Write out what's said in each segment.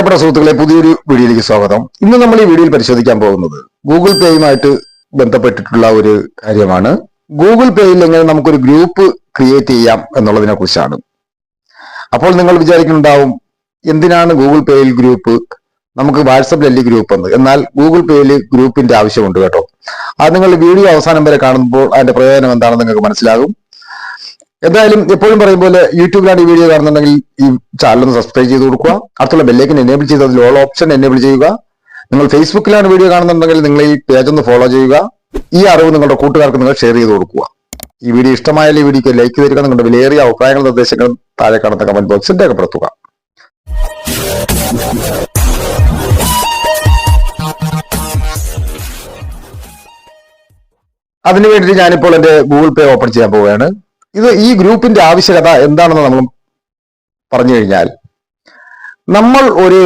പ്രിയപ്പെട്ട സുഹൃത്തുക്കളെ പുതിയൊരു വീഡിയോയിലേക്ക് സ്വാഗതം. ഇന്ന് നമ്മൾ ഈ വീഡിയോയിൽ പരിശോധിക്കാൻ പോകുന്നത് ഗൂഗിൾ പേയുമായിട്ട് ബന്ധപ്പെട്ടിട്ടുള്ള ഒരു കാര്യമാണ്. ഗൂഗിൾ പേയിൽ എങ്ങനെ നമുക്കൊരു ഗ്രൂപ്പ് ക്രിയേറ്റ് ചെയ്യാം എന്നുള്ളതിനെ കുറിച്ചാണ്. അപ്പോൾ നിങ്ങൾ വിചാരിക്കുന്നുണ്ടാവും എന്തിനാണ് ഗൂഗിൾ പേയിൽ ഗ്രൂപ്പ്? നമുക്ക് വാട്സപ്പിലല്ലേ ഗ്രൂപ്പ് എന്ന് എന്നാൽ ഗൂഗിൾ പേയിൽ ഗ്രൂപ്പിന്റെ ആവശ്യമുണ്ട് കേട്ടോ. അത് നിങ്ങൾ വീഡിയോ അവസാനം വരെ കാണുമ്പോൾ അതിന്റെ പ്രയോജനം എന്താണെന്ന് നിങ്ങൾക്ക് മനസ്സിലാകും. എന്തായാലും എപ്പോഴും പറയും പോലെ യൂട്യൂബിലാണ് ഈ വീഡിയോ കാണുന്നുണ്ടെങ്കിൽ ഈ ചാനൽ ഒന്ന് സബ്സ്ക്രൈബ് ചെയ്ത് കൊടുക്കുക. അടുത്തുള്ള ബെല്ലേക്കൻ എനേബിൾ ചെയ്ത് അതിൽ ഓൾ ഓപ്ഷൻ എനേബിൾ ചെയ്യുക. നിങ്ങൾ ഫേസ്ബുക്കിലാണ് വീഡിയോ കാണുന്നുണ്ടെങ്കിൽ നിങ്ങൾ ഈ പേജ് ഒന്ന് ഫോളോ ചെയ്യുക. ഈ അറിവ് നിങ്ങളുടെ കൂട്ടുകാർക്ക് നിങ്ങൾ ഷെയർ ചെയ്ത് കൊടുക്കുക. ഈ വീഡിയോ ഇഷ്ടമായാലും ഈ വീഡിയോക്ക് ലൈക്ക് തരിക നിങ്ങളുടെ വിലയേറിയ അഭിപ്രായങ്ങളും നിർദ്ദേശങ്ങളും താഴെ കാണുന്ന കമന്റ് ബോക്സിൽ രേഖപ്പെടുത്തുക. അതിനു ഞാനിപ്പോൾ എന്റെ ഗൂഗിൾ പേ ഓപ്പൺ ചെയ്യാൻ പോവുകയാണ്. ഇത് ഈ ഗ്രൂപ്പിന്റെ ആവശ്യകത എന്താണെന്ന് നമ്മൾ പറഞ്ഞു കഴിഞ്ഞാൽ നമ്മൾ ഒരു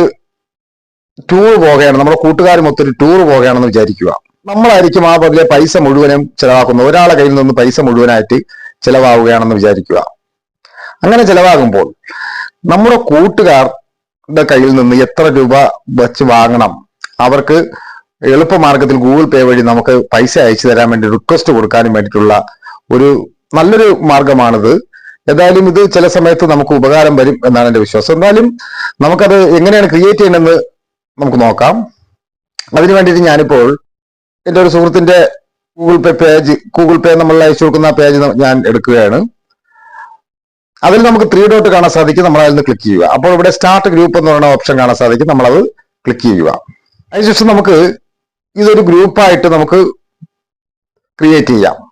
ടൂർ പോകുകയാണ് നമ്മുടെ കൂട്ടുകാരും ഒത്തൊരു ടൂർ പോകുകയാണെന്ന് വിചാരിക്കുക. നമ്മളായിരിക്കും ആ പതിലെ പൈസ മുഴുവനും ചിലവാക്കുന്നത്. ഒരാളെ കയ്യിൽ നിന്ന് പൈസ മുഴുവനായിട്ട് ചിലവാകുകയാണെന്ന് വിചാരിക്കുക. അങ്ങനെ ചിലവാകുമ്പോൾ നമ്മുടെ കൂട്ടുകാരുടെ കയ്യിൽ നിന്ന് എത്ര രൂപ വെച്ച് വാങ്ങണം? അവർക്ക് എളുപ്പമാർഗത്തിൽ ഗൂഗിൾ പേ വഴി നമുക്ക് പൈസ അയച്ചു തരാൻ വേണ്ടി റിക്വസ്റ്റ് കൊടുക്കാനും വേണ്ടിയിട്ടുള്ള ഒരു നല്ലൊരു മാർഗമാണിത്. എന്തായാലും ഇത് ചില സമയത്ത് നമുക്ക് ഉപകാരം വരും എന്നാണ് എന്റെ വിശ്വാസം. എന്നാലും നമുക്കത് എങ്ങനെയാണ് ക്രിയേറ്റ് ചെയ്യണമെന്ന് നമുക്ക് നോക്കാം. അതിനു വേണ്ടിയിട്ട് ഞാനിപ്പോൾ എന്റെ ഒരു സുഹൃത്തിന്റെ Google Pay page Google Pay നമ്മൾ അയച്ചു കൊടുക്കുന്ന പേജ് ഞാൻ എടുക്കുകയാണ്. അതിൽ നമുക്ക് ത്രീ ഡോട്ട് കാണാൻ സാധിക്കും നമ്മൾ അതിൽ നിന്ന് ക്ലിക്ക് ചെയ്യുക. അപ്പോൾ ഇവിടെ സ്റ്റാർട്ട് ഗ്രൂപ്പ് എന്ന് പറയുന്ന ഓപ്ഷൻ കാണാൻ സാധിക്കും നമ്മളത് ക്ലിക്ക് ചെയ്യുക. അതിനുശേഷം നമുക്ക് ഇതൊരു ഗ്രൂപ്പായിട്ട് നമുക്ക് ക്രിയേറ്റ് ചെയ്യാം.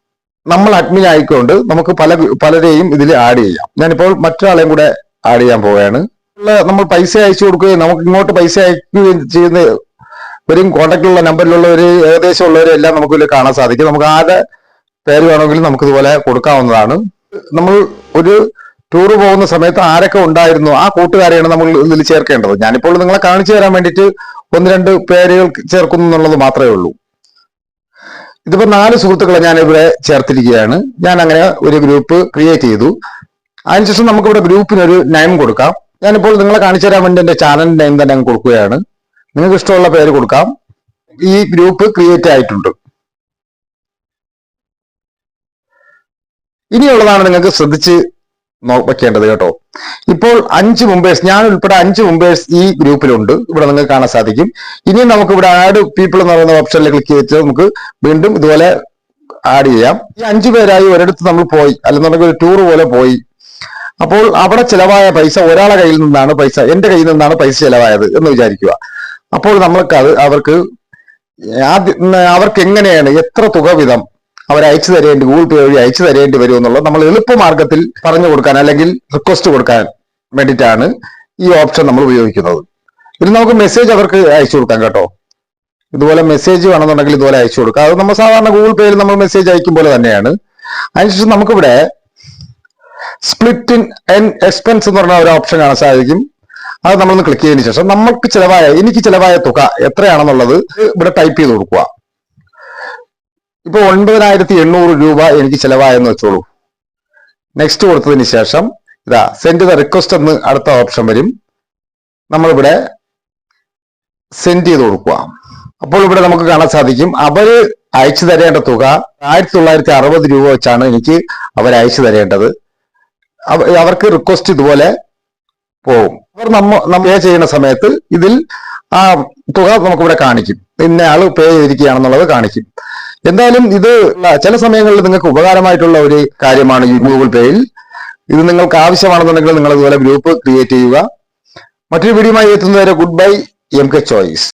നമ്മൾ അഡ്മിൻ ആയിക്കൊണ്ട് നമുക്ക് പല പലരെയും ഇതിൽ ആഡ് ചെയ്യാം. ഞാനിപ്പോൾ മറ്റൊരാളെയും കൂടെ ആഡ് ചെയ്യാൻ പോവുകയാണ്. നമ്മൾ പൈസ അയച്ചു കൊടുക്കുകയും നമുക്ക് ഇങ്ങോട്ട് പൈസ അയക്കുകയും ചെയ്യുന്ന വരും കോണ്ടാക്റ്റിലുള്ള നമ്പറിലുള്ളവര് ഏകദേശം ഉള്ളവരെ എല്ലാം നമുക്ക് ഇതിൽ കാണാൻ സാധിക്കും. നമുക്ക് ആരുടെ പേര് വേണമെങ്കിലും നമുക്ക് ഇതുപോലെ കൊടുക്കാവുന്നതാണ്. നമ്മൾ ഒരു ടൂർ പോകുന്ന സമയത്ത് ആരൊക്കെ ഉണ്ടായിരുന്നു ആ കൂട്ടുകാരെയാണ് നമ്മൾ ഇതിൽ ചേർക്കേണ്ടത്. ഞാനിപ്പോൾ നിങ്ങളെ കാണിച്ചു തരാൻ വേണ്ടിയിട്ട് ഒന്ന് രണ്ട് പേരുകൾ ചേർക്കുന്നു എന്നുള്ളത് മാത്രമേ ഉള്ളൂ. ഇതിപ്പോ നാല് സുഹൃത്തുക്കളെ ഞാൻ ഇവിടെ ചേർത്തിരിക്കുകയാണ്. ഞാൻ അങ്ങനെ ഒരു ഗ്രൂപ്പ് ക്രിയേറ്റ് ചെയ്തു. അതിനുശേഷം നമുക്ക് ഇവിടെ ഗ്രൂപ്പിന് ഒരു നെയിം കൊടുക്കാം. ഞാനിപ്പോൾ നിങ്ങളെ കാണിച്ചു തരാൻ വേണ്ടി എന്റെ ചാനൽ നെയിം തന്നെ അങ്ങ് കൊടുക്കുകയാണ്. നിങ്ങൾക്ക് ഇഷ്ടമുള്ള പേര് കൊടുക്കാം. ഈ ഗ്രൂപ്പ് ക്രിയേറ്റ് ആയിട്ടുണ്ട്. ഇനിയുള്ളതാണ് നിങ്ങൾക്ക് ശ്രദ്ധിച്ച് നോക്കേണ്ടത് കേട്ടോ. ഇപ്പോൾ അഞ്ച് മുംബൈസ് ഞാൻ ഉൾപ്പെടെ അഞ്ച് മുംബൈസ് ഈ ഗ്രൂപ്പിലുണ്ട്. ഇവിടെ നിങ്ങൾക്ക് കാണാൻ സാധിക്കും. ഇനി നമുക്ക് ഇവിടെ ആഡ് പീപ്പിൾ എന്ന് പറയുന്ന ഓപ്ഷനിൽ ക്ലിക്ക് ചെയ്തിട്ട് നമുക്ക് വീണ്ടും ഇതുപോലെ ആഡ് ചെയ്യാം. ഈ അഞ്ചു പേരായി ഒരിടത്ത് നമ്മൾ പോയി. അല്ലെന്നുണ്ടെങ്കിൽ ഒരു ടൂർ പോലെ പോയി. അപ്പോൾ അവിടെ ചിലവായ പൈസ ഒരാളെ കയ്യിൽ നിന്നാണ് പൈസ എന്റെ കയ്യിൽ നിന്നാണ് പൈസ ചിലവായത് എന്ന് വിചാരിക്കുക. അപ്പോൾ നമ്മൾക്ക് അത് അവർക്ക് ആദ്യം അവർക്ക് എങ്ങനെയാണ് എത്ര തുക വീതം അവർ അയച്ചു തരേണ്ടി ഗൂഗിൾ പേ വഴി അയച്ചു തരേണ്ടി വരും എന്നുള്ളത് നമ്മൾ എളുപ്പമാർഗത്തിൽ പറഞ്ഞു കൊടുക്കാൻ അല്ലെങ്കിൽ റിക്വസ്റ്റ് കൊടുക്കാൻ വേണ്ടിയിട്ടാണ് ഈ ഓപ്ഷൻ നമ്മൾ ഉപയോഗിക്കുന്നത്. പിന്നെ നമുക്ക് മെസ്സേജ് അവർക്ക് അയച്ചു കൊടുക്കാം കേട്ടോ. ഇതുപോലെ മെസ്സേജ് വേണമെന്നുണ്ടെങ്കിൽ ഇതുപോലെ അയച്ചു കൊടുക്കാം. അത് നമ്മൾ സാധാരണ ഗൂഗിൾ പേയിൽ നമ്മൾ മെസ്സേജ് അയക്കും പോലെ തന്നെയാണ്. അതിനുശേഷം നമുക്കിവിടെ സ്പ്ലിറ്റ് ഇൻ എക്സ്പെൻസ് എന്ന് പറഞ്ഞ ഒരു ഓപ്ഷൻ കാണാൻ സാധിക്കും. അത് നമ്മളൊന്ന് ക്ലിക്ക് ചെയ്തതിന് ശേഷം നമുക്ക് ചിലവായ എനിക്ക് ചിലവായ തുക എത്രയാണെന്നുള്ളത് ഇവിടെ ടൈപ്പ് ചെയ്ത് കൊടുക്കുക. ഇപ്പൊ ഒൻപതിനായിരത്തി എണ്ണൂറ് രൂപ എനിക്ക് ചിലവായെന്ന് വെച്ചോളൂ. നെക്സ്റ്റ് കൊടുത്തതിന് ശേഷം ഇതാ സെൻഡ് ദ റിക്വസ്റ്റ് എന്ന് അടുത്ത ഓപ്ഷൻ വരും. നമ്മളിവിടെ സെൻഡ് ചെയ്ത് കൊടുക്കുക. അപ്പോൾ ഇവിടെ നമുക്ക് കാണാൻ സാധിക്കും അവർ അയച്ചു തരേണ്ട തുക ആയിരത്തി തൊള്ളായിരത്തി അറുപത് രൂപ വെച്ചാണ് എനിക്ക് അവർ അയച്ചു തരേണ്ടത്. അവർക്ക് റിക്വസ്റ്റ് ഇതുപോലെ പോകും. അവർ നമ്മ നമ്മ ചെയ്യുന്ന സമയത്ത് ഇതിൽ ആ തുക നമുക്കിവിടെ കാണിക്കും. ഇന്ന ആൾ പേ ചെയ്തിരിക്കുകയാണെന്നുള്ളത് കാണിക്കും. എന്തായാലും ഇത് ചില സമയങ്ങളിൽ നിങ്ങൾക്ക് ഉപകാരമായിട്ടുള്ള ഒരു കാര്യമാണ് ഈ ഗൂഗിൾ പേയിൽ ഇത് നിങ്ങൾക്ക് ആവശ്യമാണെന്നുണ്ടെങ്കിൽ നിങ്ങൾ ഇതുപോലെ ഗ്രൂപ്പ് ക്രിയേറ്റ് ചെയ്യുക. മറ്റൊരു വീഡിയോയുമായി എത്തുന്നവരെ good bye M K choice